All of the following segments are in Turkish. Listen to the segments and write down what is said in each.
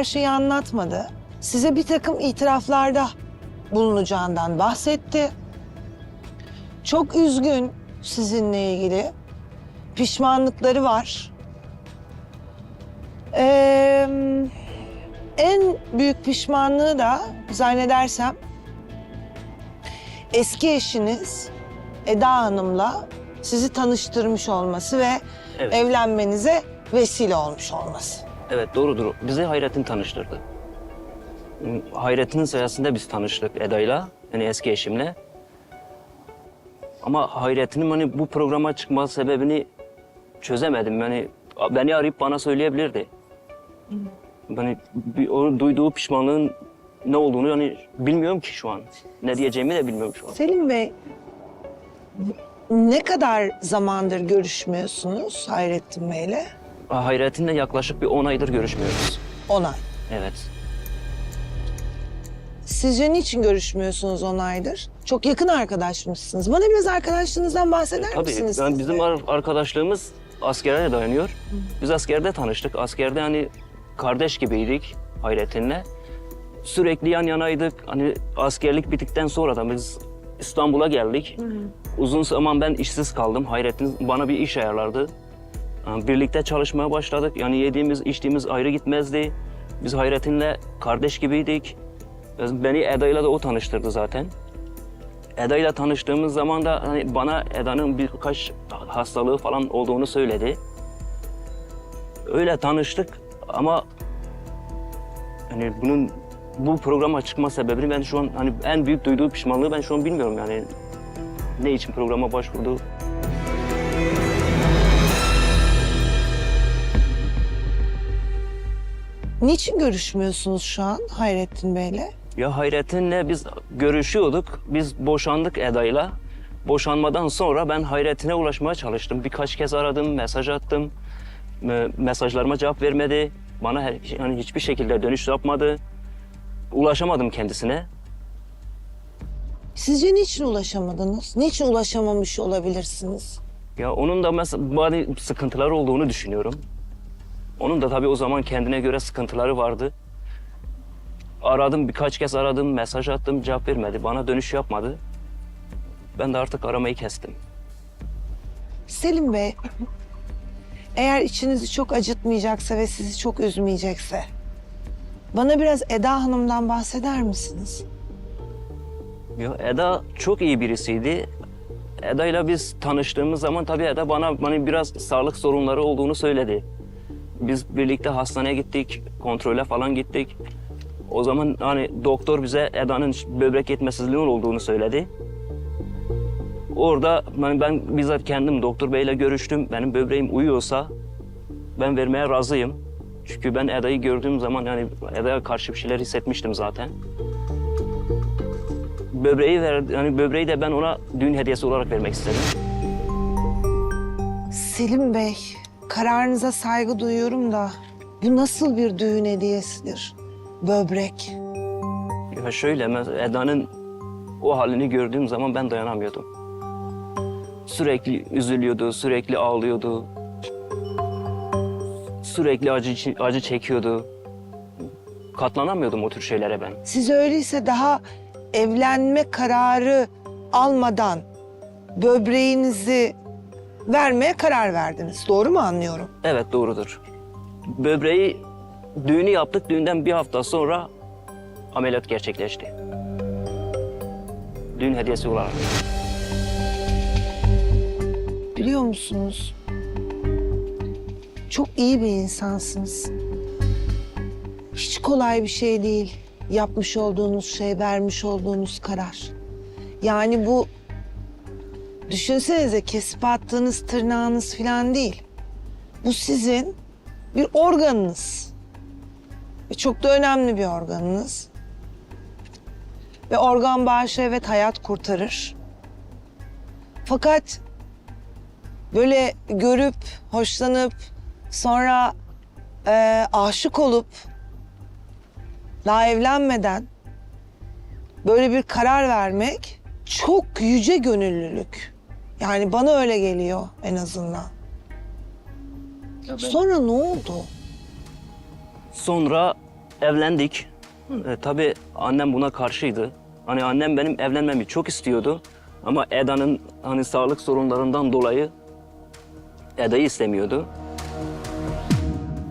her şeyi anlatmadı. Size bir takım itiraflarda bulunacağından bahsetti. Çok üzgün sizinle ilgili. Pişmanlıkları var. Ee, en büyük pişmanlığı da zannedersem eski eşiniz Eda Hanım'la sizi tanıştırmış olması ve Evet. evlenmenize vesile olmuş olması. Evet doğrudur. Bizi Hayrettin tanıştırdı. Hayrettin'in sayesinde biz tanıştık Eda'yla. Yani eski eşimle. Ama Hayrettin'in hani bu programa çıkma sebebini çözemedim. Yani beni arayıp bana söyleyebilirdi. Yani bir- o duyduğu pişmanlığın ne olduğunu yani bilmiyorum ki şu an. Ne diyeceğimi de bilmiyorum şu an. Selim Bey, ne kadar zamandır görüşmüyorsunuz Hayrettin Bey'le? Hayrettin'le yaklaşık bir 10 aydır görüşmüyoruz. On ay. Evet. Sizce niçin görüşmüyorsunuz on aydır? Çok yakın arkadaşmışsınız. Bana biraz arkadaşlığınızdan bahseder Tabii misiniz? yani siz bizim de? ar- arkadaşlığımız askere dayanıyor. Biz askerde tanıştık. Askerde hani kardeş gibiydik Hayrettin'le. Sürekli yan yanaydık. Hani askerlik bittikten sonra da biz İstanbul'a geldik. Uzun zaman ben işsiz kaldım. Hayrettin bana bir iş ayarlardı. Yani Birlikte çalışmaya başladık. Yani yediğimiz, içtiğimiz ayrı gitmezdi. Biz Hayrettin'le kardeş gibiydik. Beni Eda'yla da o tanıştırdı zaten. Eda ile tanıştığımız zaman da hani bana Eda'nın birkaç hastalığı falan olduğunu söyledi. Öyle tanıştık ama hani bunun bu programa çıkma sebebini ben şu an hani en büyük duyduğu pişmanlığı ben şu an bilmiyorum yani. Ne için programa başvurdu? Niçin görüşmüyorsunuz şu an Hayrettin Bey'le? Ya Hayrettin'le biz görüşüyorduk. Biz boşandık Eda'yla. Boşanmadan sonra ben Hayrettin'e ulaşmaya çalıştım. Birkaç kez aradım, mesaj attım. Me- Mesajlarıma cevap vermedi. Bana her- yani hiçbir şekilde dönüş yapmadı. Ulaşamadım kendisine. Sizce niçin ulaşamadınız? Niçin ulaşamamış olabilirsiniz? Ya onun da mesela bazı sıkıntıları olduğunu düşünüyorum. Onun da tabii o zaman kendine göre sıkıntıları vardı. Aradım birkaç kez aradım, mesaj attım, cevap vermedi. Bana dönüş yapmadı. Ben de artık aramayı kestim. Selim Bey, eğer içinizi çok acıtmayacaksa ve sizi çok üzmeyecekse... ...bana biraz Eda Hanım'dan bahseder misiniz? Ya Eda çok iyi birisiydi. Eda ile biz tanıştığımız zaman tabii Eda bana hani biraz sağlık sorunları olduğunu söyledi. Biz birlikte hastaneye gittik, kontrole falan gittik. O zaman hani doktor bize Eda'nın böbrek yetmezliği olduğunu söyledi. Orada hani ben bizzat kendim doktor beyle görüştüm. Benim böbreğim uyuyorsa ben vermeye razıyım. Çünkü ben Eda'yı gördüğüm zaman yani Eda'ya karşı bir şeyler hissetmiştim zaten böbreği ver, yani böbreği de ben ona düğün hediyesi olarak vermek istedim. Selim Bey, kararınıza saygı duyuyorum da... ...bu nasıl bir düğün hediyesidir? Böbrek. Ya şöyle Eda'nın o halini gördüğüm zaman ben dayanamıyordum. Sürekli üzülüyordu, sürekli ağlıyordu. Sürekli acı acı çekiyordu. Katlanamıyordum o tür şeylere ben. Siz öyleyse daha evlenme kararı almadan böbreğinizi vermeye karar verdiniz. Doğru mu anlıyorum? Evet doğrudur. Böbreği düğünü yaptık. Düğünden bir hafta sonra ameliyat gerçekleşti. Düğün hediyesi olarak. Biliyor musunuz? Çok iyi bir insansınız. Hiç kolay bir şey değil yapmış olduğunuz şey, vermiş olduğunuz karar. Yani bu düşünsenize kesip attığınız tırnağınız falan değil. Bu sizin bir organınız. Ve çok da önemli bir organınız. Ve organ bağışı evet hayat kurtarır. Fakat böyle görüp, hoşlanıp, sonra e, aşık olup, daha evlenmeden böyle bir karar vermek çok yüce gönüllülük. Yani bana öyle geliyor en azından. Sonra ne oldu? Sonra evlendik. E, tabii annem buna karşıydı. Hani annem benim evlenmemi çok istiyordu. Ama Eda'nın hani sağlık sorunlarından dolayı Eda'yı istemiyordu.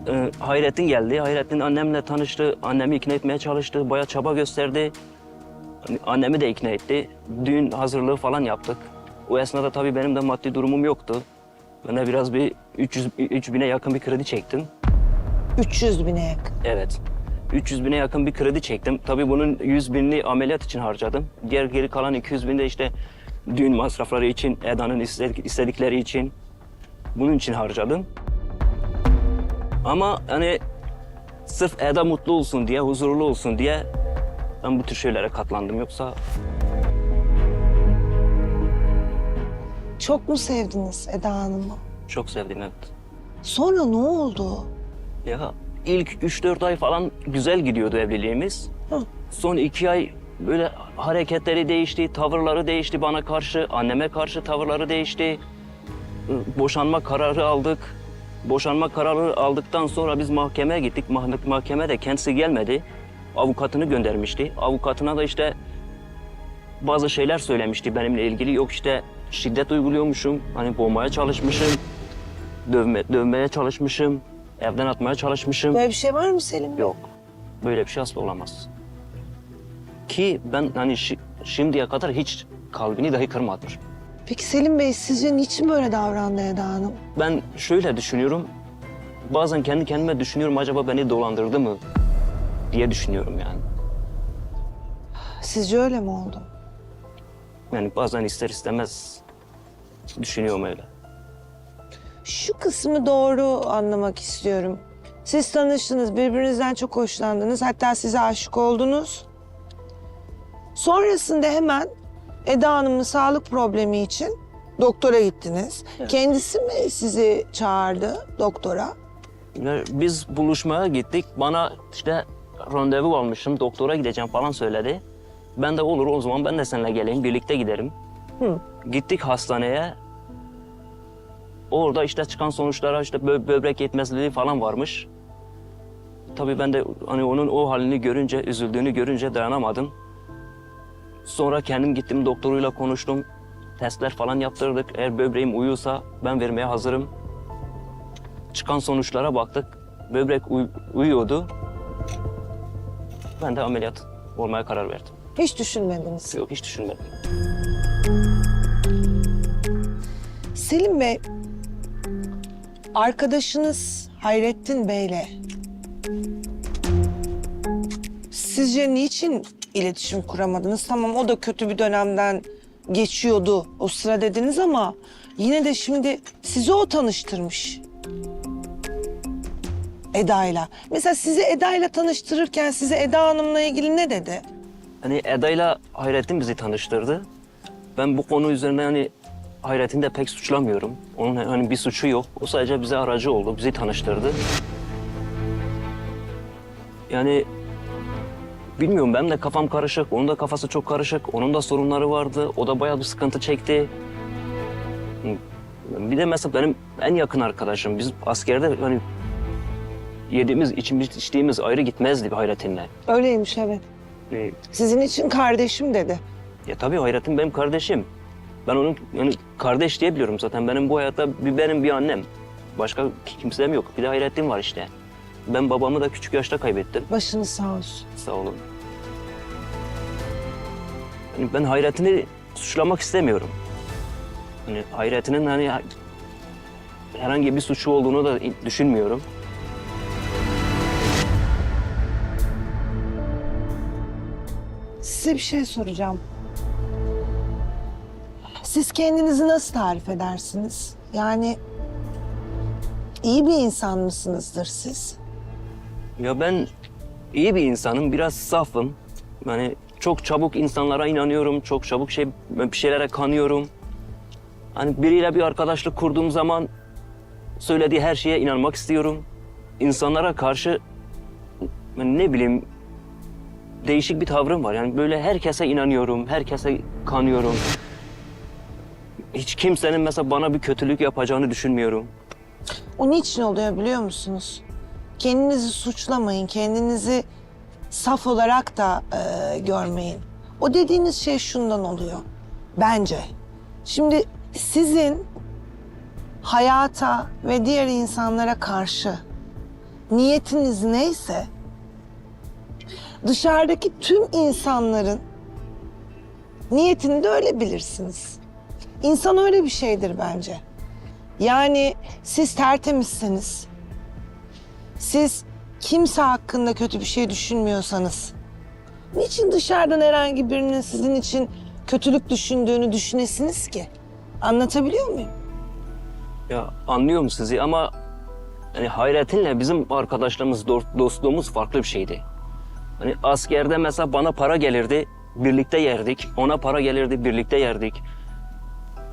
E, Hayrettin geldi. Hayrettin annemle tanıştı. Annemi ikna etmeye çalıştı. Bayağı çaba gösterdi. Hani Annemi de ikna etti. Düğün hazırlığı falan yaptık. O esnada tabii benim de maddi durumum yoktu. Ben de biraz bir 300 3000'e yakın bir kredi çektim. 300 bine yakın. Evet. 300 bine yakın bir kredi çektim. Tabii bunun 100 binini ameliyat için harcadım. Diğer geri kalan 200 bin de işte düğün masrafları için, Eda'nın istedik- istedikleri için bunun için harcadım. Ama hani sırf Eda mutlu olsun diye, huzurlu olsun diye ben bu tür şeylere katlandım. Yoksa Çok mu sevdiniz Eda Hanım'ı? çok sevdim evet. Sonra ne oldu? Ya ilk 3-4 ay falan güzel gidiyordu evliliğimiz. Hı. Son iki ay böyle hareketleri değişti, tavırları değişti bana karşı, anneme karşı tavırları değişti. Boşanma kararı aldık. Boşanma kararı aldıktan sonra biz mahkemeye gittik. Mah- Mahkemede kendisi gelmedi. Avukatını göndermişti. Avukatına da işte bazı şeyler söylemişti benimle ilgili. Yok işte şiddet uyguluyormuşum, hani boğmaya çalışmışım, dövme, dövmeye çalışmışım, evden atmaya çalışmışım. Böyle bir şey var mı Selim Bey? Yok. Böyle bir şey asla olamaz. Ki ben hani şi- şimdiye kadar hiç kalbini dahi kırmadım. Peki Selim Bey sizce niçin böyle davrandı Eda Hanım? Ben şöyle düşünüyorum. Bazen kendi kendime düşünüyorum acaba beni dolandırdı mı diye düşünüyorum yani. Sizce öyle mi oldu? Yani bazen ister istemez düşünüyorum öyle. Şu kısmı doğru anlamak istiyorum. Siz tanıştınız, birbirinizden çok hoşlandınız, hatta size aşık oldunuz. Sonrasında hemen Eda Hanım'ın sağlık problemi için doktora gittiniz. Evet. Kendisi mi sizi çağırdı doktora? Ya Biz buluşmaya gittik. Bana işte randevu almışım, doktora gideceğim falan söyledi. Ben de olur o zaman ben de seninle geleyim, birlikte giderim. Hı. Gittik hastaneye. Orada işte çıkan sonuçlara işte bö- böbrek yetmezliği falan varmış. Tabii ben de hani onun o halini görünce, üzüldüğünü görünce dayanamadım. Sonra kendim gittim doktoruyla konuştum. Testler falan yaptırdık. Eğer böbreğim uyuyorsa ben vermeye hazırım. Çıkan sonuçlara baktık. Böbrek uy- uyuyordu. Ben de ameliyat olmaya karar verdim. Hiç düşünmediniz. Yok hiç düşünmedim. Selim Bey, arkadaşınız Hayrettin Bey'le sizce niçin iletişim kuramadınız? Tamam o da kötü bir dönemden geçiyordu o sıra dediniz ama yine de şimdi sizi o tanıştırmış. Eda'yla. Mesela sizi Eda'yla tanıştırırken size Eda Hanım'la ilgili ne dedi? Hani Eda'yla Hayrettin bizi tanıştırdı. Ben bu konu üzerine hani Hayrettin'i de pek suçlamıyorum. Onun hani bir suçu yok. O sadece bize aracı oldu, bizi tanıştırdı. Yani bilmiyorum benim de kafam karışık, onun da kafası çok karışık. Onun da sorunları vardı, o da bayağı bir sıkıntı çekti. Bir de mesela benim en yakın arkadaşım, biz askerde hani yediğimiz, içimiz, içtiğimiz ayrı gitmezdi bir Hayrettin'le. Öyleymiş evet. Ee, Sizin için kardeşim dedi. Ya tabii Hayrettin benim kardeşim. Ben onun yani kardeş diye biliyorum zaten. Benim bu hayatta bir benim bir annem. Başka kimsem yok. Bir de Hayrettin var işte. Ben babamı da küçük yaşta kaybettim. Başınız sağ olsun. Sağ olun. Yani ben Hayrettin'i suçlamak istemiyorum. Hani Hayrettin'in hani herhangi bir suçu olduğunu da düşünmüyorum. Size bir şey soracağım. Siz kendinizi nasıl tarif edersiniz? Yani iyi bir insan mısınızdır siz? Ya ben iyi bir insanım, biraz safım. Yani çok çabuk insanlara inanıyorum, çok çabuk şey bir şeylere kanıyorum. Hani biriyle bir arkadaşlık kurduğum zaman söylediği her şeye inanmak istiyorum. İnsanlara karşı ne bileyim değişik bir tavrım var. Yani böyle herkese inanıyorum, herkese kanıyorum. Hiç kimsenin mesela bana bir kötülük yapacağını düşünmüyorum. O niçin oluyor biliyor musunuz? kendinizi suçlamayın, kendinizi saf olarak da e, görmeyin. O dediğiniz şey şundan oluyor bence. Şimdi sizin hayata ve diğer insanlara karşı niyetiniz neyse dışarıdaki tüm insanların niyetini de öyle bilirsiniz. İnsan öyle bir şeydir bence. Yani siz tertemizseniz, siz kimse hakkında kötü bir şey düşünmüyorsanız, niçin dışarıdan herhangi birinin sizin için kötülük düşündüğünü düşünesiniz ki? Anlatabiliyor muyum? Ya anlıyorum sizi ama yani Hayrettin'le bizim arkadaşlığımız, do- dostluğumuz farklı bir şeydi. Hani askerde mesela bana para gelirdi, birlikte yerdik. Ona para gelirdi, birlikte yerdik.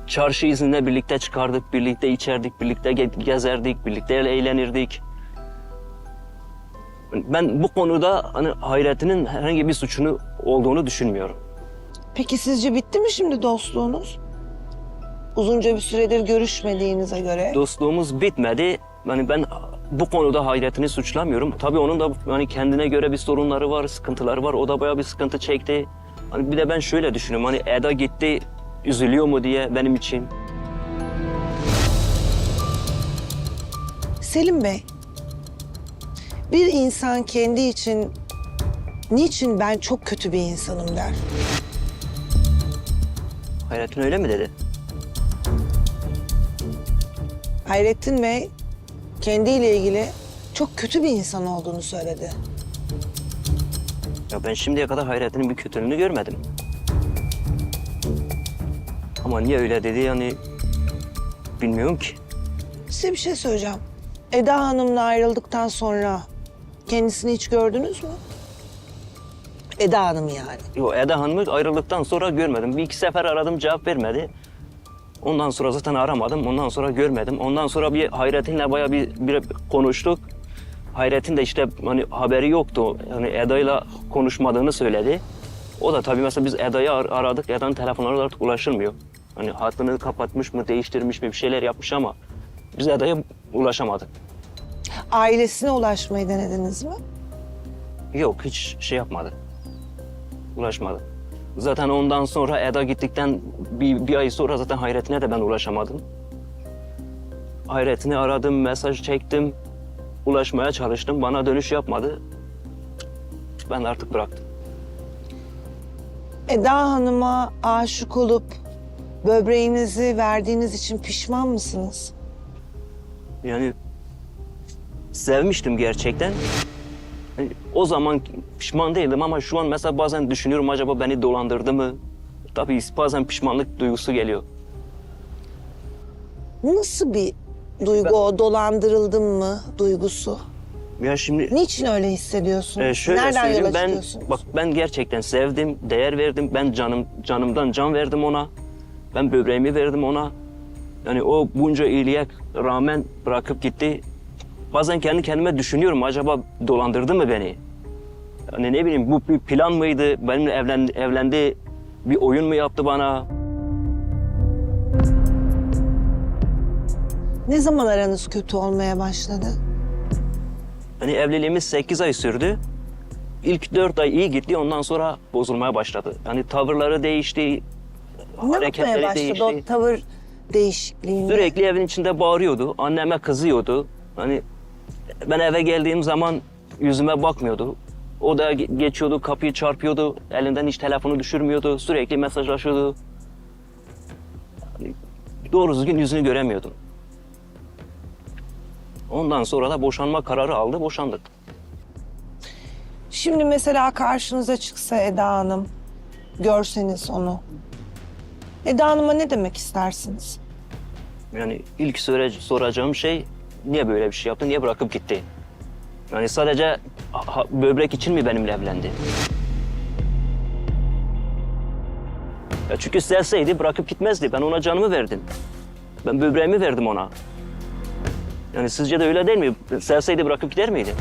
Çarşı izninde birlikte çıkardık, birlikte içerdik, birlikte ge- gezerdik, birlikte eğlenirdik. Ben bu konuda hani Hayrettin'in herhangi bir suçunu olduğunu düşünmüyorum. Peki sizce bitti mi şimdi dostluğunuz? Uzunca bir süredir görüşmediğinize göre. dostluğumuz bitmedi. Yani ben bu konuda Hayrettin'i suçlamıyorum. Tabii onun da hani kendine göre bir sorunları var, sıkıntıları var. O da bayağı bir sıkıntı çekti. Hani bir de ben şöyle düşünüyorum. Hani Eda gitti, üzülüyor mu diye benim için. Selim Bey, bir insan kendi için niçin ben çok kötü bir insanım der. Hayrettin öyle mi dedi? Hayrettin Bey kendiyle ilgili çok kötü bir insan olduğunu söyledi. Ya ben şimdiye kadar Hayrettin'in bir kötülüğünü görmedim. Ama niye öyle dedi yani bilmiyorum ki. Size bir şey söyleyeceğim. Eda Hanım'la ayrıldıktan sonra kendisini hiç gördünüz mü? Eda Hanım yani. Yo, Eda Hanım'ı ayrıldıktan sonra görmedim. Bir iki sefer aradım cevap vermedi. Ondan sonra zaten aramadım. Ondan sonra görmedim. Ondan sonra bir Hayrettin'le bayağı bir, bir konuştuk. Hayrettin de işte hani haberi yoktu. Yani Eda'yla konuşmadığını söyledi. O da tabii mesela biz Eda'yı ar- aradık. Eda'nın telefonları artık ulaşılmıyor. Hani hattını kapatmış mı, değiştirmiş mi bir şeyler yapmış ama biz Eda'ya ulaşamadık. Ailesine ulaşmayı denediniz mi? Yok hiç şey yapmadı. Ulaşmadı. Zaten ondan sonra Eda gittikten bir, bir ay sonra zaten Hayrettin'e de ben ulaşamadım. Hayrettin'i aradım, mesaj çektim. Ulaşmaya çalıştım. Bana dönüş yapmadı. Ben artık bıraktım. Eda Hanım'a aşık olup böbreğinizi verdiğiniz için pişman mısınız? Yani sevmiştim gerçekten. Hani o zaman pişman değildim ama şu an mesela bazen düşünüyorum acaba beni dolandırdı mı? Tabii bazen pişmanlık duygusu geliyor. Nasıl bir duygu o? Dolandırıldım mı duygusu? Ya şimdi Niçin öyle hissediyorsunuz? Ee, şöyle Nereden yola ben bak ben gerçekten sevdim, değer verdim. Ben canım canımdan can verdim ona. Ben böbreğimi verdim ona. Yani o bunca iyiliğe rağmen bırakıp gitti. Bazen kendi kendime düşünüyorum acaba dolandırdı mı beni? Yani ne bileyim bu bir plan mıydı? Benimle evlen, evlendi bir oyun mu yaptı bana? Ne zaman aranız kötü olmaya başladı? Hani evliliğimiz 8 ay sürdü. İlk 4 ay iyi gitti ondan sonra bozulmaya başladı. Yani tavırları değişti, Ne yapmaya başladı o tavır değişikliğinde? Sürekli evin içinde bağırıyordu. Anneme kızıyordu. Hani ben eve geldiğim zaman yüzüme bakmıyordu. O da ge- geçiyordu, kapıyı çarpıyordu. Elinden hiç telefonu düşürmüyordu. Sürekli mesajlaşıyordu. Hani doğru düzgün yüzünü göremiyordum. Ondan sonra da boşanma kararı aldı, boşandık. Şimdi mesela karşınıza çıksa Eda Hanım, görseniz onu. Eda Hanım'a ne demek istersiniz? Yani ilk söyle, soracağım şey niye böyle bir şey yaptı, niye bırakıp gitti? Yani sadece böbrek için mi benimle evlendi? Ya çünkü sevseydi bırakıp gitmezdi. Ben ona canımı verdim. Ben böbreğimi verdim ona. Yani sizce de öyle değil mi? Sevseydi bırakıp gider miydi?